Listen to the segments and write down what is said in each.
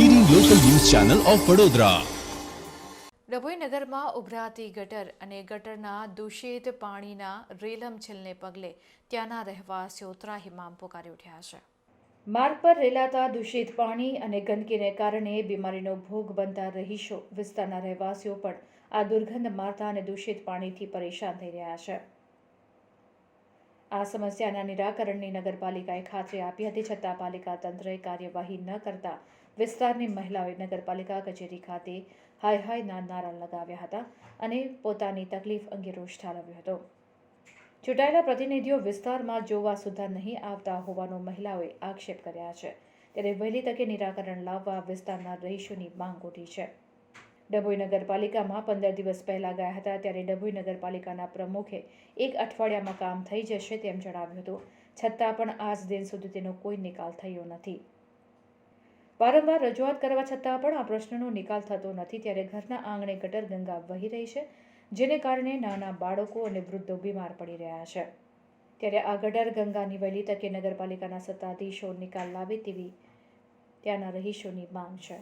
Channel of Vadodara Dabhoi નગરમાં ઉભરાતી ગટર અને ગટરના દૂષિત પાણીના રેલમછેલને પગલે ત્યાંના રહેવાસીઓ ત્રાહિમામ પોકારી ઉઠ્યા છે. માર્ગ પર રેલાતા દૂષિત પાણી અને ગંદકીને કારણે બીમારીનો ભોગ બનતા રહીશો વિસ્તારના રહેવાસીઓ પણ આ દુર્ગંધ મારતા અને દૂષિત પાણીથી પરેશાન થઈ રહ્યા છે. આ સમસ્યાના નિરાકરણની નગરપાલિકાએ ખાતરી આપી હતી છતાં પાલિકા તંત્રએ કાર્યવાહી ન કરતા વિસ્તારની મહિલાઓએ નગરપાલિકા કચેરી ખાતે હાય હાયના નારા લગાવ્યા હતા અને પોતાની તકલીફ અંગે રોષ ઠાલવ્યો હતો. ચૂંટાયેલા પ્રતિનિધિઓ વિસ્તારમાં જોવા સુધા નહીં આવતા હોવાનો મહિલાઓએ આક્ષેપ કર્યા છે. ત્યારે વહેલી તકે નિરાકરણ લાવવા વિસ્તારના રહીશોની માંગ ઉઠી છે. ડભોઈ નગરપાલિકામાં પંદર દિવસ પહેલા ગયા હતા ત્યારે ડભોઈ નગરપાલિકાના પ્રમુખે એક અઠવાડિયામાં કામ થઈ જશે તેમ જણાવ્યું હતું. છતાં પણ આજ દિન સુધી તેનો કોઈ નિકાલ થયો નથી. વારંવાર રજૂઆત કરવા છતાં પણ આ પ્રશ્નનો નિકાલ થતો નથી. ત્યારે ઘરના આંગણે ગટર ગંગા વહી રહી છે, જેને કારણે નાના બાળકો અને વૃદ્ધો બીમાર પડી રહ્યા છે. ત્યારે આ ગટર ગંગાની વહેલી તકે નગરપાલિકાના સત્તાધીશો નિકાલ લાવે તેવી ત્યાંના રહીશોની માંગ છે.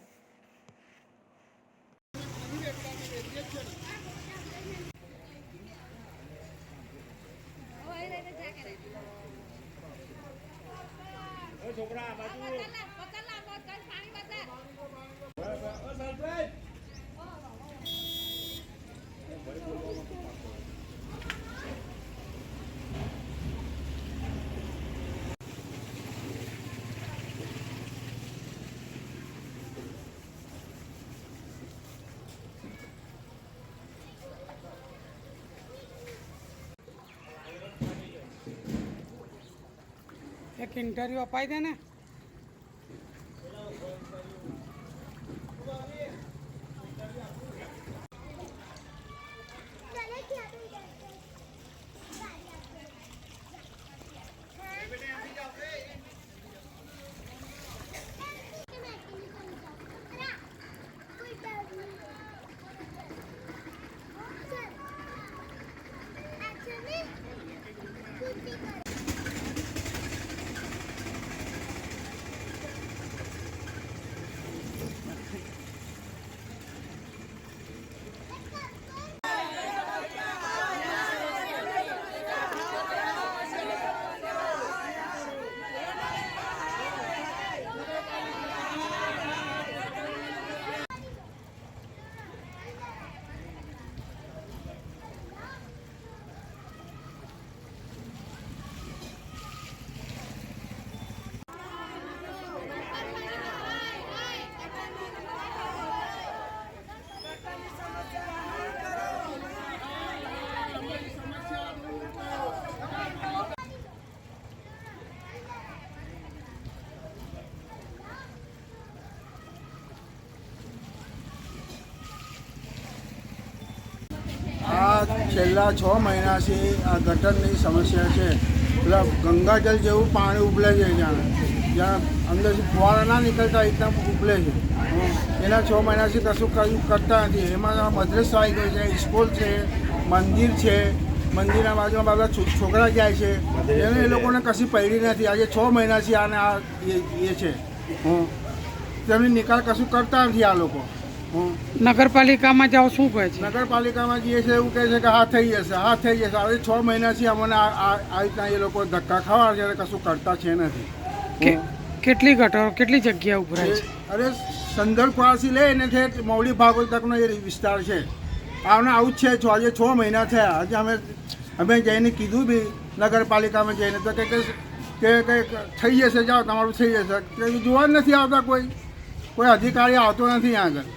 એક ઇન્ટરવ્યૂ અપાઈ દે ને આ છેલ્લા છ મહિનાથી આ ગટરની સમસ્યા છે. એટલે ગંગાજળ જેવું પાણી ઉબલે છે જ્યાં જ્યાં અંદરથી ફુવારા ના નીકળતા એકદમ ઉબલે છે. એના છ મહિનાથી કશું કશું કરતા નથી. એમાં મદ્રેસ આવી ગયો છે, સ્કૂલ છે, મંદિર છે. મંદિરના બાજુમાં બધા છોકરા જાય છે. એને એ લોકોને કશી પડી નથી. આજે છ મહિનાથી આને આ એ- છે. હં તેમની નિકાલ કશું કરતા નથી આ લોકો. નગરપાલિકામાં જાઓ શું કહે છે? નગરપાલિકામાં જઈએ છે એવું કહે છે કે હા થઈ જશે હા થઈ જશે. હવે છ મહિનાથી અમને આ રીતના એ લોકો ધક્કા ખાવા છે અને કશું કરતા છે નથી. કેટલી ગટરો કેટલી જગ્યા ઉભરાય છે? અરે સંદર્ભ લે એને છે મૌલી ભાગો તકનો એ વિસ્તાર છે. આવને આવું જ છે છ આજે છ મહિના થયા. આજે અમે અમે જઈને કીધું બી નગરપાલિકામાં જઈને. તો કે કે કે કે થઈ જશે જાઓ તમારું થઈ જશે. કે જોવા જ નથી આવતા કોઈ. કોઈ અધિકારી આવતો નથી આગળ.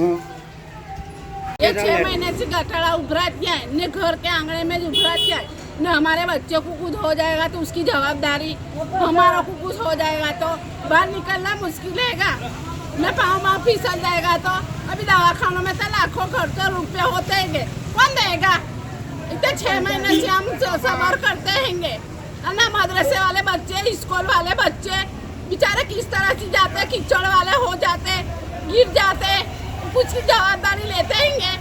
ये छह महीने से गटरा उभरा क्या है ने घर के आंगने में उभरा क्या है न हमारे बच्चे को कुछ हो जाएगा तो उसकी जवाबदारी हमारा को कुछ हो जाएगा तो बाहर निकलना मुश्किल हैगा न पाँव माँ फिसल जाएगा तो अभी दवाखानों में तो लाखों खर्चों रुपये होते हैं कौन देगा? इतने छह महीने से हम सबर करते हैंगे। ना मदरसे वाले बच्चे, स्कूल वाले बच्चे, बेचारे किस तरह से जाते कीचड़ वाले हो जाते गिर जाते कुछ की जवाबदारी लेते हैंगे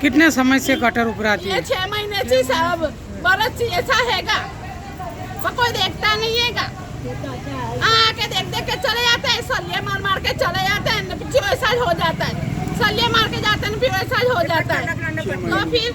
कितने समय से गटर उभराती है? छह महीने से सब बरस ऐसा हैगा। पर कोई देखता नहीं हैगा। हाँ, आके देख देख के चले जाते हैं सलिए मार मार के चले जाते हैं फिर वैसा हो जाता है। सलिए मार के जाते हैं फिर वैसा हो जाता है। तो फिर